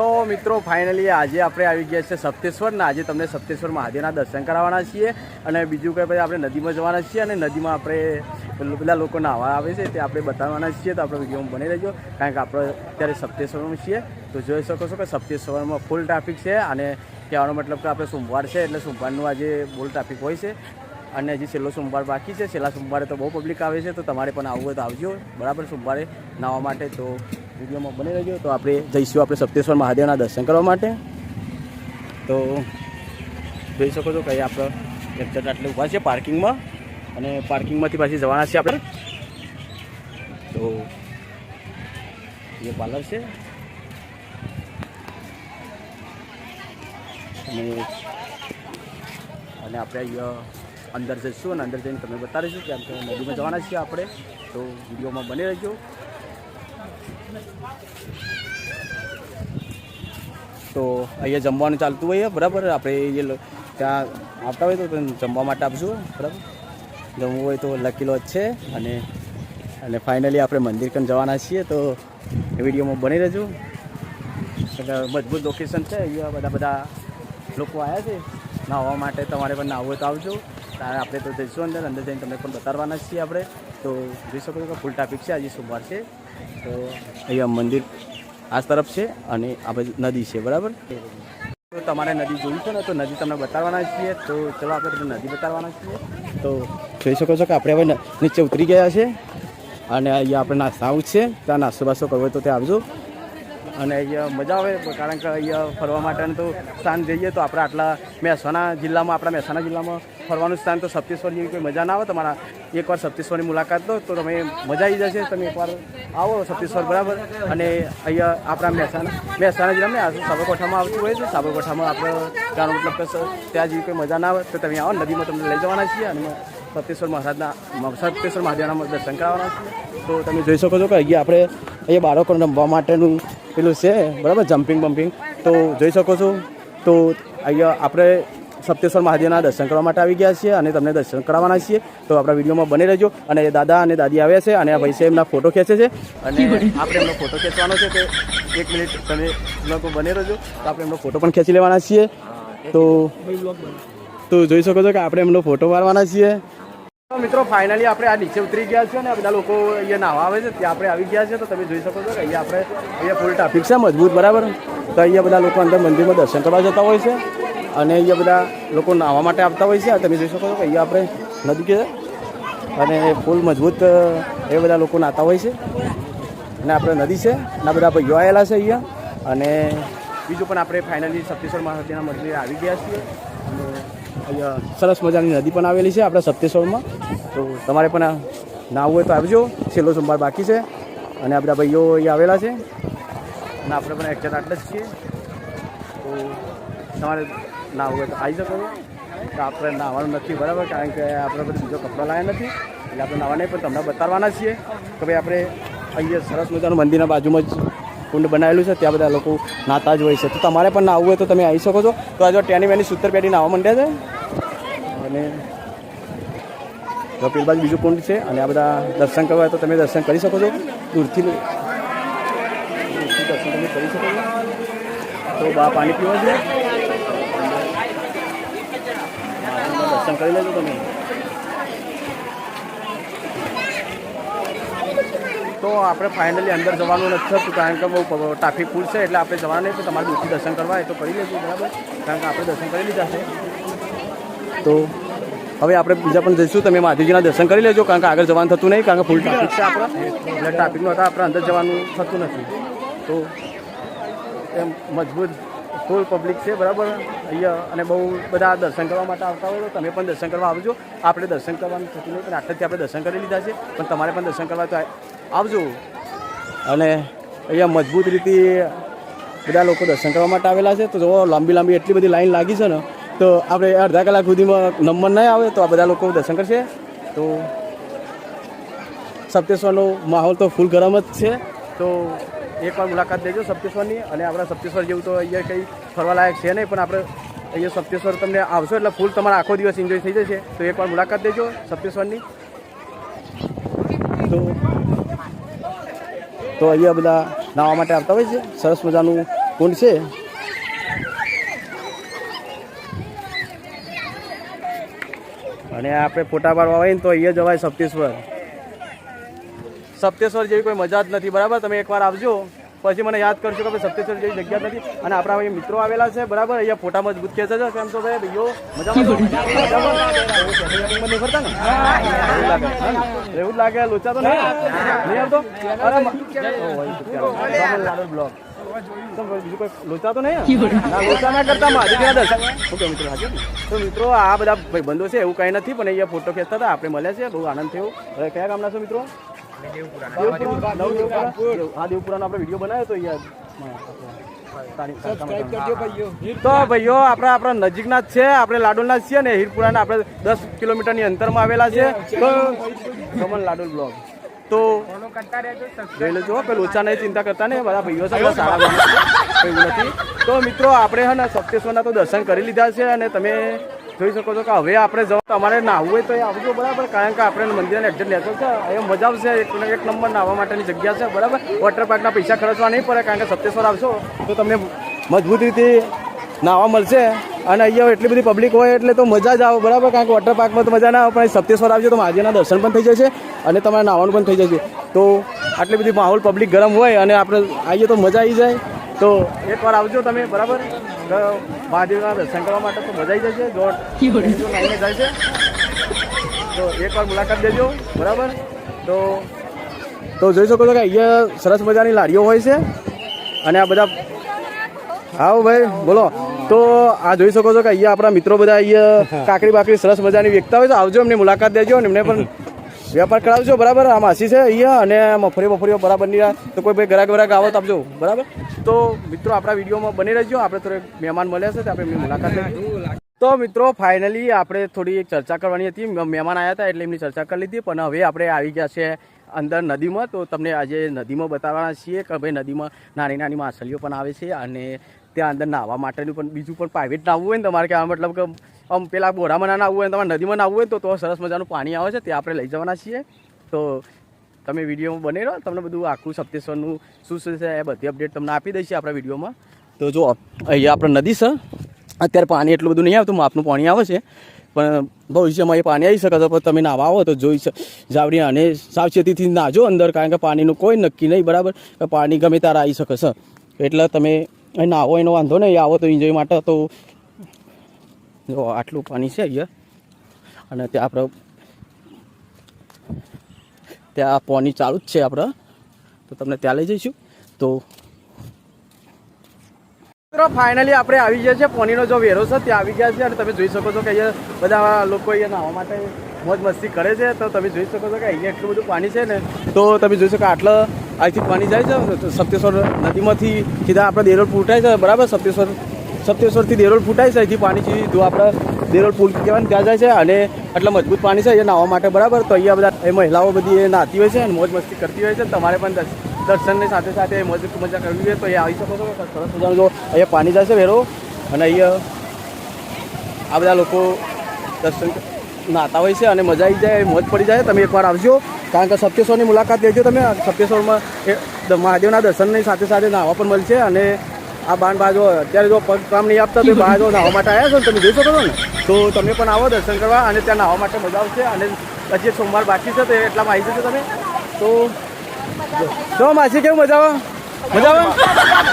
તો મિત્રો ફાઇનલી આજે આપણે આવી ગયા છે સપ્તેશ્વર ને. આજે તમને સપ્તેશ્વર મહાદેવના દર્શન કરાવવાના છીએ અને બીજું કંઈ પછી આપણે નદીમાં જવાના છીએ અને નદીમાં આપણે બધા લોકો નાહવા આવે છે તે આપણે બતાવવાના છીએ. તો આપણે વિડીયોમાં બની રહેજો, કારણ કે આપણે અત્યારે સપ્તેશ્વરમાં છીએ. તો જોઈ શકો છો કે સપ્તેશ્વરમાં ફૂલ ટ્રાફિક છે અને કહેવાનો મતલબ કે આપણે સોમવાર છે, એટલે સોમવારનું આજે ફૂલ ટ્રાફિક હોય છે. અને હજી છેલ્લો સોમવાર બાકી છે, છેલ્લા સોમવારે તો બહુ પબ્લિક આવે છે, તો તમારે પણ આવવું હોય તો આવજો. બરાબર, સોમવારે નાવા માટે તો વિડીયોમાં બની રહેજો. તો આપણે જઈશું આપણે સપ્તેશ્વર મહાદેવના દર્શન કરવા માટે. તો જોઈ શકો છો કંઈ આપણે લેક્ચર આટલે ઊભા છે પાર્કિંગમાં અને પાર્કિંગમાંથી પાછી જવાના છે આપણે. તો એ પાર્લર છે. અને અને આપણે અહીંયા અંદર જઈશું અને અંદર જઈને તમને બતાવીશું કેમ કે નદીમાં જવાના છીએ આપણે. તો વિડીયોમાં બની રહેજો. તો અહીંયા જમવાનું ચાલતું હોય બરાબર? આપણે એ ત્યાં આવતા હોય તો જમવા માટે આપશું બરાબર? જમવું હોય તો લકી લોજ છે. અને અને ફાઇનલી આપણે મંદિર કન જવાના છીએ, તો એ વિડીયોમાં બની રહેજો. એટલે મજબૂત લોકેશન છે. અહીંયા બધા બધા લોકો આવ્યા છે. નાહવા માટે તમારે પણ નાહવું તો આવજો. આપણે તો જઈશું અંદર અંદર જઈને તમને પણ બતાવવાના છીએ આપણે. તો જોઈ શકો છો કે ફૂલ ટ્રાફિક છે, આજે સોમવાર છે. તો અહીંયા મંદિર આ તરફ છે અને આ બાજુ નદી છે, બરાબર? તો તમારે નદી જોઈ છે ને, તો નદી તમને બતાવવાના છીએ. તો ચલો આપણે તમને નદી બતાવવાના છીએ. તો જોઈ શકો છો કે આપણે હવે નીચે ઉતરી ગયા છે અને અહીંયા આપણે નાસ્તા આવું છે. ત્યાં નાસ્તો બાસ્તો કરવો તો ત્યાં આવજો. અને અહીંયા મજા આવે, કારણ કે અહીંયા ફરવા માટેનું તો સ્થાન જઈએ તો આપણે આટલા મહેસાણા જિલ્લામાં, આપણા મહેસાણા જિલ્લામાં ફરવાનું સ્થાન તો સપ્તેશ્વર જેવી કોઈ મજા ના આવે. તમારા એકવાર સપ્તેશ્વરની મુલાકાત લો, તો તમે મજા આવી જશે. તમે એકવાર આવો સપ્તેશ્વર, બરાબર? અને અહીંયા આપણા મહેસાણા મહેસાણા જિલ્લામાં સાબરકોઠામાં આવતું હોય છે. સાબરકોઠામાં આપણે ત્યાંનો મતલબ કે ત્યાં જેવી કોઈ મજા ના આવે. તો તમે આવો નદીમાં તમને લઈ જવાના છીએ અને સપ્તેશ્વર મહારાજના સપ્તેશ્વર મહાદેવના દર્શન કરાવવાના છીએ. તો તમે જોઈ શકો છો કે અહીંયા આપણે, અહીંયા બાળકોને રમવા માટેનું પેલું છે, બરાબર? Jumping, bumping. તો જોઈ શકો છો. તો અહીંયા આપણે સપ્તેશ્વર મહાદેવના દર્શન કરવા માટે આવી ગયા છીએ અને તમને દર્શન કરાવવાના છીએ. તો આપણા વિડીયોમાં બને રહેજો. અને દાદા અને દાદી આવ્યા છે અને આ ભાઈ એમના ફોટો ખેંચે છે. અને આપણે એમનો ફોટો ખેંચવાનો છે કે એક મિનિટ તમે લોકો બને રહેજો. તો આપણે એમનો ફોટો પણ ખેંચી લેવાના છીએ. તો તો જોઈ શકો છો કે આપણે એમનો ફોટો મારવાના છીએ. મિત્રો ફાઇનલી આપણે આ નીચે ઉતરી ગયા છીએ અને બધા લોકો અહીંયા નાહવા આવે છે. ત્યાં આપણે આવી ગયા છે તો તમે જોઈ શકો છો કે અહીંયા આપણે અહીંયા ફૂલ ટ્રાફિક છે મજબૂત, બરાબર? તો અહીંયા બધા લોકો અંદર મંદિરમાં દર્શન કરવા જતા હોય છે. અને અહીંયા બધા લોકો નાહવા માટે આવતા હોય છે. તમે જોઈ શકો છો કે અહીંયા આપણે નદી કે અને ફૂલ મજબૂત એ બધા લોકો નાહતા હોય છે. અને આપણે નદી છે, અને બધા ભાઈઓ આવેલા છે અહીંયા. અને બીજું પણ આપણે ફાઇનલી સપ્તેશ્વર મહાદેવના મંદિરે આવી ગયા છીએ. અને અહીંયા સરસ મજાની નદી પણ આવેલી છે આપણા સપ્તેશ્વરમાં. તો તમારે પણ નાહવું હોય તો આવજો. છેલ્લો સોમવાર બાકી છે. અને આ બધા ભાઈઓ અહીંયા આવેલા છે. અને આપણે પણ એક્ઝેક્ટ આટલા જ છીએ. તો તમારે નાહવું હોય તો આવી શકો. તો આપણે નાહવાનું નથી બરાબર, કારણ કે આપણે બધું બીજો કપડો લાવ્યા નથી. એટલે આપણે નાહવા નહીં, પણ તમને બતાવવાના છીએ કે ભાઈ આપણે અહીંયા સરસ મજાનું મંદિરના બાજુમાં જ કુંડ બનાવેલું છે. ત્યાં બધા લોકો નાતા જ હોય છે. તો તમારે પણ નાહવું હોય તો તમે આવી શકો છો. તો આજે ટેની વેની સૂતર પેઢી નાહવા માંડ્યા છે. અને તો બાજુ બીજું કુંડ છે. અને આ બધા દર્શન કરવા હોય તો તમે દર્શન કરી શકો છો. દૂરથી દર્શન તમે કરી શકો છો. તો બા પાણી પીવા છે. દર્શન કરી લેજો તમે. તો આપણે ફાઇનલી અંદર જવાનું નથી થતું, કારણ કે બહુ ટ્રાફિક ફૂલ છે, એટલે આપણે જવાનું નહીં, તો તમારે દૂરથી દર્શન કરવા એ તો કરી લેજો, બરાબર? કારણ કે આપણે દર્શન કરી લીધા છે. તો હવે આપણે બીજા પણ જઈશું, તમે મહાદેવજીના દર્શન કરી લેજો, કારણ કે આગળ જવાનું થતું નહીં, કારણ કે ફૂલ ટ્રાફિક છે આપણે. એટલે ટ્રાફિકનું હતા, આપણે અંદર જવાનું થતું નથી. તો એમ મજબૂત ફૂલ પબ્લિક છે, બરાબર? અહીંયા અને બહુ બધા દર્શન કરવા માટે આવતા હોય તો તમે પણ દર્શન કરવા આવજો. આપણે દર્શન કરવાનું થતું નહીં પણ આટલેથી આપણે દર્શન કરી લીધા છે. પણ તમારે પણ દર્શન કરવા તો આવજો. અને અહીંયા મજબૂત રીતે બધા લોકો દર્શન કરવા માટે આવેલા છે. તો જો લાંબી લાંબી એટલી બધી લાઈન લાગી છે ને, તો આપણે અડધા કલાક સુધીમાં નંબર નહીં આવે તો આ બધા લોકો દર્શન કરશે. તો સપ્તેશ્વરનો માહોલ તો ફૂલ ગરમ જ છે. તો એકવાર મુલાકાત લેજો સપ્તેશ્વરની. અને આપણા સપ્તેશ્વર જેવું તો અહીંયા કંઈ ફરવાલાયક છે નહીં, પણ આપણે અહીંયા સપ્તેશ્વર તમને આવશો એટલે ફૂલ તમારા આખો દિવસ એન્જોય થઈ જશે. તો એકવાર મુલાકાત લેજો સપ્તેશ્વરની. તો તો અહીંયા બધા નાહવા માટે આવતા હોય છે. સરસ મજાનું કુંડ છે. અને આપણે ફોટા પાડવા હોય ને તો અહીંયા જવાય સપ્તેશ્વર. સપ્તેશ્વર જેવી કોઈ મજા જ નથી બરાબર? તમે એકવાર આવજો. પછી મને યાદ કરશો કે ભાઈ સપ્તેશ્વર જેવી જગ્યા નથી. અને આપણા અહીં મિત્રો આવેલા છે બરાબર? અહીંયા ફોટા મજબૂત ખેંચે છે. કેમ તો ભાઈ ભાઈઓ મજામાં ફરતા ને? એવું જ લાગે. લોચા તો નહીં આવતો અરે બ્લોગ તો લોચા તો નહીં? લોચા ના કરતા મહાદેવના દર્શન મિત્રો હાજર. તો મિત્રો આ બધા ભાઈબંધો છે એવું કંઈ નથી પણ અહીંયા ફોટો ખેંચતા હતા. આપણે મળ્યા છે બહુ આનંદ થયો. હવે કયા ગામના છો મિત્રો? દેવપુરા દેવપુરાનો આપણે વીડિયો બનાવ્યો તો યાર. તો ભાઈઓ આપણે આપણા નજીકના જ છે આપણે લાડોલના છીએ ને હીરપુરાના આપણે દસ કિલોમીટરની અંતરમાં આવેલા છે. તો કમન લાડોલ બ્લોગ. તો જોઈ લેજો પેલું ઓછા નહીં ચિંતા કરતા ને બધા ભાઈઓ સારા એવું નથી. તો મિત્રો આપણે હે ને સપ્તેશ્વરના તો દર્શન કરી લીધા છે અને તમે જોઈ શકો છો કે હવે આપણે જવા તમારે નાહવું હોય તો એ આવજો, બરાબર? કારણ કે આપણે મંદિરને એક્ઝેક્ટ લેતો છે. એ મજા આવશે. એક એક નંબર નાહવા માટેની જગ્યા છે, બરાબર? વોટર પાર્કના પૈસા ખર્ચવા નહીં પડે, કારણ કે સપ્તેશ્વર આવશો, તો તમને મજબૂત રીતે નાહવા મળશે. અને અહીંયા એટલી બધી પબ્લિક હોય એટલે તો મજા જ આવે, બરાબર? કારણ કે વોટર પાર્કમાં તો મજા ના આવે, પણ સપ્તેશ્વર આવજો તો મહાદેવના દર્શન પણ થઈ જશે અને તમારે નાહવાનું પણ થઈ જશે. તો આટલી બધી માહોલ પબ્લિક ગરમ હોય અને આપણે આવીએ તો મજા આવી જાય. તો એકવાર આવજો તમે, બરાબર? મહાદેવના દર્શન કરવા માટે તો મજા આવી જશે. જો લાઈને જાય છે. તો એકવાર મુલાકાત દેજો. બરાબર? તો તો જોઈ શકો છો કે અહીંયા સરસ મજાની લારીઓ હોય છે. અને આ બધા આવો ભાઈ, બોલો. તો આ જોઈ શકો છો કે અહીંયા આપણા મિત્રો બધા અહીંયા કાકડી બાકડી સરસ મજાની વેચતા હોય તો આવજો એમની મુલાકાત દેજો અને એમને પણ વેપાર કરાવજો, બરાબર? આ માસી છે અહીંયા અને મફરી મફરીઓ બરાબર નહીં તો કોઈ ભાઈ ગ્રાહક ગ્રાહક આવો તો આપજો, બરાબર? તો મિત્રો, આપણા વિડીયોમાં બની રહેજો. આપણે થોડે મહેમાન મળ્યા છે, તો આપણે મુલાકાત તો મિત્રો ફાઇનલી આપણે થોડી એક ચર્ચા કરવાની હતી. મહેમાન આવ્યા હતા એટલે એમની ચર્ચા કરી લીધી, પણ હવે આપણે આવી ગયા છે અંદર નદીમાં, તો તમને આજે નદીમાં બતાવવાના છીએ કે ભાઈ નદીમાં નાની નાની માછલીઓ પણ આવે છે અને ત્યાં અંદર નાહવા માટેનું પણ બીજું પણ પ્રાઇવેટ નાહવું હોય ને તમારે કહેવા મતલબ કે આમ પેલા બોરામાં ના નાહવું હોય તમારે નદીમાં નાહવું હોય તો તો સરસ મજાનું પાણી આવે છે, તે આપણે લઈ જવાના છીએ. તો તમે વિડીયોમાં બને રહો તમને બધું આખું સપ્તેશ્વરનું શું શું છે એ બધી અપડેટ તમને આપી દઈશું આપણા વિડીયોમાં. તો જો, અહીંયા આપણે નદી છે, અત્યારે પાણી એટલું બધું નહીં આવતું માપનું પાણી આવે છે. પણ ભવિષ્યમાં એ પાણી આવી શકે છે પણ તમે નાવા આવો તો જોઈ જાવડી અને સાવચેતીથી નાજો અંદર કારણ કે પાણીનું કોઈ નક્કી નહીં, બરાબર? કે પાણી ગમે ત્યારે આવી શકે છે. એટલે તમે અહીં નાવો, એનો વાંધો નહીં, આવો તો એન્જોય માટે તો જો આટલું પાણી છે અહીંયા. અને ત્યાં આપણે ત્યાં પાણી ચાલુ જ છે આપણે તો તમને ત્યાં લઈ જઈશું. તો મિત્રો ફાઇનલી આપણે આવી ગયા છે. પોનીનો જો વેરો છે, ત્યાં આવી ગયા છે અને તમે જોઈ શકો છો કે અહીંયા બધા લોકો અહીંયા નાહવા માટે મોજ મસ્તી કરે છે. તો તમે જોઈ શકો છો કે અહીંયા એટલું બધું પાણી છે ને, તો તમે જોઈ શકો આટલા અહીંથી પાણી જાય છે સપ્તેશ્વર નદીમાંથી સીધા આપણે દેરોલ ફૂટાય છે. બરાબર, સપ્તેશ્વર, સપ્તેશ્વરથી દેરોલ ફૂટાય છે અહીંથી પાણી સીધું આપણે દેરોલ પુલ કહેવાય ત્યાં જાય છે અને આટલા મજબૂત પાણી છે અહીંયા નાહવા માટે. બરાબર, તો અહીંયા બધા એ મહિલાઓ બધી એ નાહતી હોય છે અને મોજ મસ્તી કરતી હોય છે. તમારે પણ દર્શનની સાથે સાથે મજા મજા કરવી હોય તો એ આવી શકો છો. સરસ મજાનું જો અહીંયા પાણી જશે વેરો અને અહીંયા આ બધા લોકો દર્શન નાતા હોય છે અને મજા આવી જાય, મોજ પડી જાય. તમે એકવાર આવજો. કારણ કે સપ્તેશ્વરની મુલાકાત લેજો તમે. સપ્તેશ્વરમાં એ મહાદેવના દર્શનની સાથે સાથે નાહવા પણ મળશે અને આ બાણ બાજુ અત્યારે જો પગ કામ નહીં આપતા તો બહાર જો નાહવા માટે આવ્યા છો તમે જોઈ શકો છો ને? તો તમે પણ આવો દર્શન કરવા અને ત્યાં નાહવા માટે મજા આવશે અને હજી સોમવાર બાકી છે તો એટલામાં આવી જશે તમે. તો તો માસી કેવું મજા આવે મજા આવે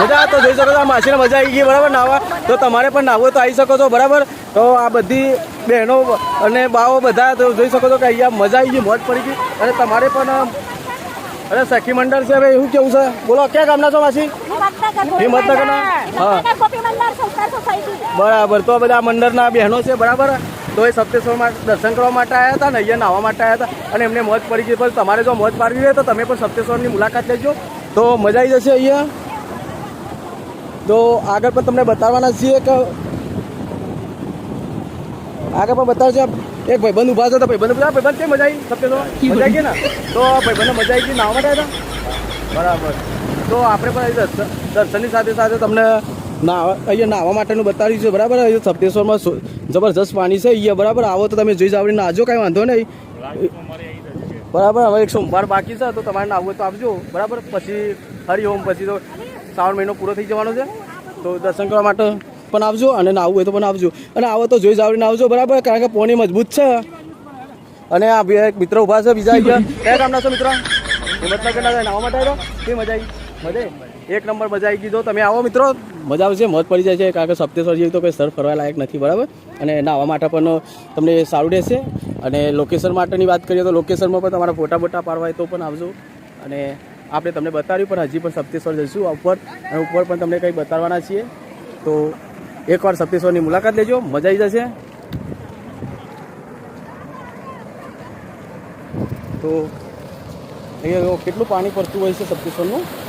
મજા તો જોઈ શકો છો આ માસીને મજા આવી ગઈ બરાબર? નાવા. તો તમારે પણ નાહવું તો આવી શકો છો બરાબર? તો આ બધી બહેનો અને બાઓ બધા તો જોઈ શકો છો કે અહીંયા મજા આવી ગઈ મોજ પડી ગઈ. અને તમારે પણ અરે સખી મંડળ છે હવે એવું કેવું છે? બોલો ક્યાં ગામના છો માસી? હિંમતનગરના? હા. બરાબર. તો બધા મંડળના બહેનો છે બરાબર? તો એ સપ્તેશ્વરમાં દર્શન કરવા માટે આવ્યા હતા ને અહીંયા નાહવા માટે આવ્યા હતા અને એમને મોજ પડી ગઈ. પણ તમારે જો મોજ પાડવી હોય તો તમે પણ સપ્તેશ્વરની મુલાકાત લેજો. તો મજા આવી જશે અહીંયા. તો આગળ પણ તમને બતાવવાના છીએ કે આગળ પણ બતાવશે એક ભાઈબંધ ઊભા હતા ભાઈબંધ બધા ભાઈબંધ કેમ મજા આવી? સપ્તેશ્વર મજા આવી ગઈ ને? તો ભાઈબંધ મજા આવી ગઈ નાહવા માટે હતા? બરાબર. તો આપણે પણ દર્શનની સાથે સાથે તમને નાહવા અહીંયા નાહવા માટેનું બતાવ્યું છે, બરાબર? અહીંયા સપ્તેશ્વરમાં જબરજસ્ત પાણી છે, અહીંયા, બરાબર? આવો તો તમે જોઈ જાવ નાજો કાંઈ વાંધો નહીં. બરાબર, હવે એક સોમવાર બાકી છે, તો તમારે નાહવું તો આપજો, બરાબર? પછી હરિઓમ પછી તો શ્રાવણ મહિનો પૂરો થઈ જવાનો છે, તો દર્શન કરવા માટે પણ આવજો અને નાહવું હોય તો પણ આવજો. અને આવો તો જોઈ જાવડીને આવજો, બરાબર? કારણ કે પોણી મજબૂત છે. અને આ એક મિત્ર ઊભા છે, બીજા અહીંયા. કયા કામના છો, મિત્ર? હિંમતનગરના નાહવા માટે આવ્યો કેવી મજા આવી? મજા આવી? એક નંબર મજા આવી ગઈ તમે આવો મિત્રો. મજા આવશે મત પડી જાય છે. કારણ કે સપ્તેશ્વર જેવી તો કોઈ સ્થળ ફરવા લાયક નથી, બરાબર? અને નાવા માટે પણ તમને સારું રહેશે. અને લોકેશન માટેની વાત કરીએ તો લોકેશનમાં પણ તમારા ફોટા બોટા પાડવા હોય તો પણ આવજો. અને આપણે તમને બતાવ્યું, પણ હજી પણ સપ્તેશ્વર જઈશું ઉપર. અને ઉપર પણ તમને કંઈ બતાવવાના છીએ. તો એકવાર સપ્તેશ્વરની મુલાકાત લેજો. મજા આવી જશે. તો અહીંયા કેટલું પાણી પડતું હોય છે સપ્તેશ્વરનું?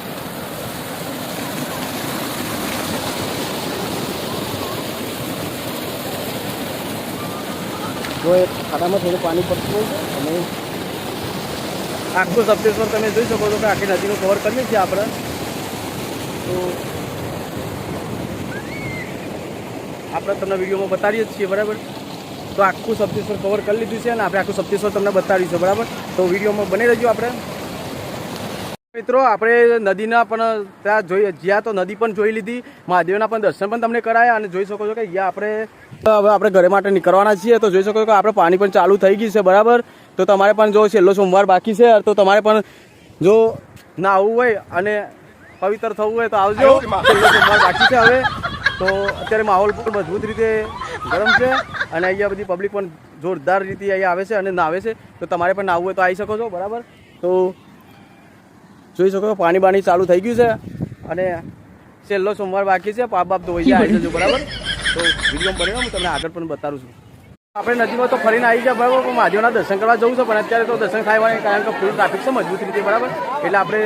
જો એ ખાડામાં થોડું પાણી પડતું હોય છે, અને આખું સપ્તેશ્વર તમે જોઈ શકો છો કે આખી નદીનું કવર કરીએ છીએ આપણે. તો આપણે તમને વિડીયોમાં બતાવીએ જ છીએ, બરાબર? તો આખું સપ્તેશ્વર કવર કરી લીધું છે અને આપણે આખું સપ્તેશ્વર તમને બતાવીશું, બરાબર? તો વિડીયોમાં બની રહેજો આપણે. મિત્રો આપણે નદીના પણ ત્યાં જોઈ જ્યાં તો નદી પણ જોઈ લીધી મહાદેવના પણ દર્શન પણ તમને કરાયા અને જોઈ શકો છો કે અહીંયા આપણે હવે આપણે ઘરે માટે નીકળવાના છીએ. તો જોઈ શકો છો કે આપણે પાણી પણ ચાલુ થઈ ગઈ છે બરાબર? તો તમારે પણ જો છેલ્લો સોમવાર બાકી છે તો તમારે પણ જો નાહવું હોય અને પવિત્ર થવું હોય તો આવજો. સોમવાર બાકી છે હવે. તો અત્યારે માહોલ પણ મજબૂત રીતે ગરમ છે અને અહીંયા બધી પબ્લિક પણ જોરદાર રીતે અહીંયા આવે છે અને નાવે છે. તો તમારે પણ નાહવું હોય તો આવી શકો છો બરાબર? તો જોઈ શકો પાણી બાણી ચાલુ થઈ ગયું છે અને છેલ્લો સોમવાર બાકી છે, પાપ બાપ ધોઈ જાય જજો બરાબર? તો વીડિયો બને હું તમને આગળ પણ બતાવું છું. આપણે નદીમાં તો ફરીને આવી ગયા, બરાબર? પણ મહાદેવના દર્શન કરવા જવું છે, પણ અત્યારે તો દર્શન થાય કારણ કે ફૂલ ટ્રાફિક છે મજબૂત રીતે, બરાબર? એટલે આપણે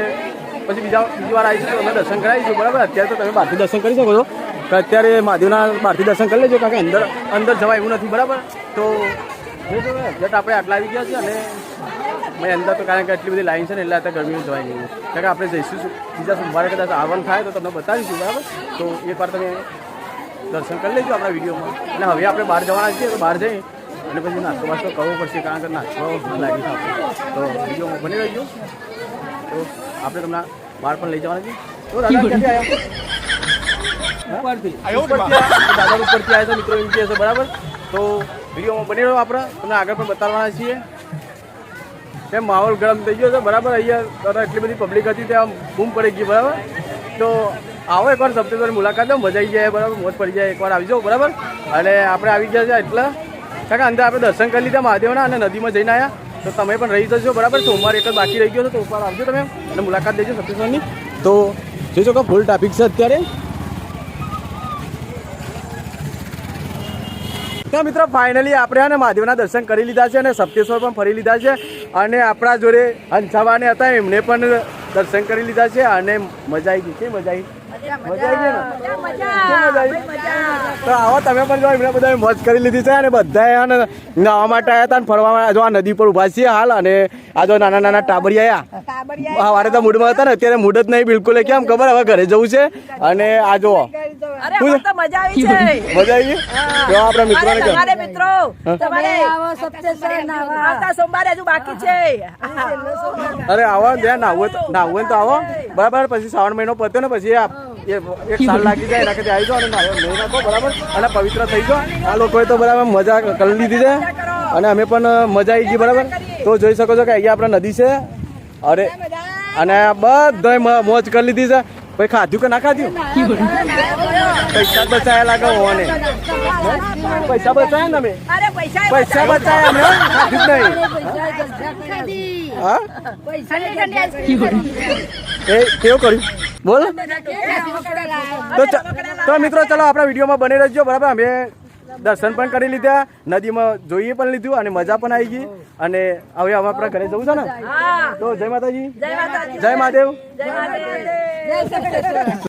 પછી બીજા, બીજી વાર આવીશું, તો તમે દર્શન કરાવીશું, બરાબર? અત્યારે તો તમે બહારથી દર્શન કરી શકો છો. કે અત્યારે મહાદેવના બહારથી દર્શન કરી લેજો, કારણ કે અંદર અંદર જવા એવું નથી, બરાબર? તો આપણે આટલા આવી ગયા છીએ અને મેં અંદર તો કારણ કે એટલી બધી લાઈન છે ને એટલે અત્યારે ગરમીમાં જવાય નહીં. કારણ કે આપણે જઈશું બીજા સોમવારે કદાચ આવવાનું થાય તો તમને બતાવીશું બરાબર? તો એકવાર તમે દર્શન કરી લેજો આપણા વિડીયોમાં. અને હવે આપણે બહાર જવાના છીએ તો બહાર જઈ અને પછી નાસ્તો વાસ્તો કરવો પડશે કારણ કે નાસ્તો ભૂખ લાગી છે આપણે તો વિડીયોમાં બની રહેજો. તો આપણે તમને બહાર પણ લઈ જવાના છીએ. તો દાદા ક્યાંથી આવ્યા? ઉપરથી. દાદા ઉપરથી આવ્યા છે મિત્રો એમ છે બરાબર? તો વિડીયોમાં બની રહ્યો આપણે. તમને આગળ પણ બતાવવાના છીએ. કેમ માહોલ ગરમ થઈ ગયો છે. બરાબર, અહીંયા એટલી બધી પબ્લિક હતી, ત્યાં બૂમ પડી ગઈ, બરાબર. તો આવો એકવાર સપ્ટેમ્બરની મુલાકાત મજા આવી જાય, બરાબર, મોજ પડી જાય, એકવાર આવી જાઓ, બરાબર. અને આપણે આવી ગયા છે એટલે કારણ કે અંદર આપણે દર્શન કરી લીધા મહાદેવના અને નદીમાં જઈને આવ્યા તો તમે પણ રહી જશો, બરાબર. સોમવાર એક જ બાકી રહી ગયો છે, તો ઉપર આવજો તમે અને મુલાકાત લેજો સપ્ટેમ્બરની તો જોઈ શકો ફૂલ ટ્રાફિક છે અત્યારે. તો મિત્રો ફાઇનલી આપણે અને મહાદેવના દર્શન કરી લીધા છે અને સપ્તેશ્વર પણ ફરી લીધા છે. અને આપણા જોડે હંસાવાને હતા, એમને પણ દર્શન કરી લીધા છે અને મજા આવી ગઈ છે, મજા આવી. તો આવો તમે પણ જો એમને બધા મોજ કરી લીધી છે અને બધા નાવા માટે આવ્યા હતા અને ફરવા માટે. જો આ નદી પર ઊભા છીએ હાલ અને આ જો નાના નાના ટાબરી આવ્યા સવારે તો મૂડમાં હતા ને અત્યારે મૂડ જ નહીં બિલકુલ. કેમ ખબર? હવે ઘરે જવું છે અને આ જો અરે મજા આવી છે. મજા આવી ગઈ? જો આપણા મિત્રોને અરે તમારે મિત્રો તમારે આવો સપ્તેશ્વર નાવા. આવતા સોમવારે હજુ બાકી છે. અરે આવો ત્યાં નાવું તો આવો. બરાબર પછી શ્રાવણ મહિનો પત્યો ને પછી આ એ- એક સાલ લાગી જાય એના આવી જાઓ અને નાખો બરાબર? અને પવિત્ર થઈ જાઓ. આ લોકોએ તો બરાબર મજા કરી લીધી છે. અને અમે પણ મજા આવી ગઈ બરાબર? તો જોઈ શકો છો કે અહીંયા આપણે નદી છે. અરે અને બધા મોજ કરી લીધી છે. કોઈ ખાધ્યું કે ના ખાધ્યું પૈસા બચાયા લાગે હોવાને. પૈસા બચાયા ને અમે? પૈસા બચાયા અમે ખાધ્યું નહીં. હા? એ કેવું કર્યું? બોલ. તો મિત્રો ચલો આપણા વિડીયોમાં બની રહેજો બરાબર? અમે દર્શન પણ કરી લીધા નદીમાં જોઈએ પણ લીધું અને મજા પણ આવી ગઈ. અને હવે હવે આપણા ઘરે જવું છે ને? તો જય માતાજી. જય માતાજી. જય મહાદેવ.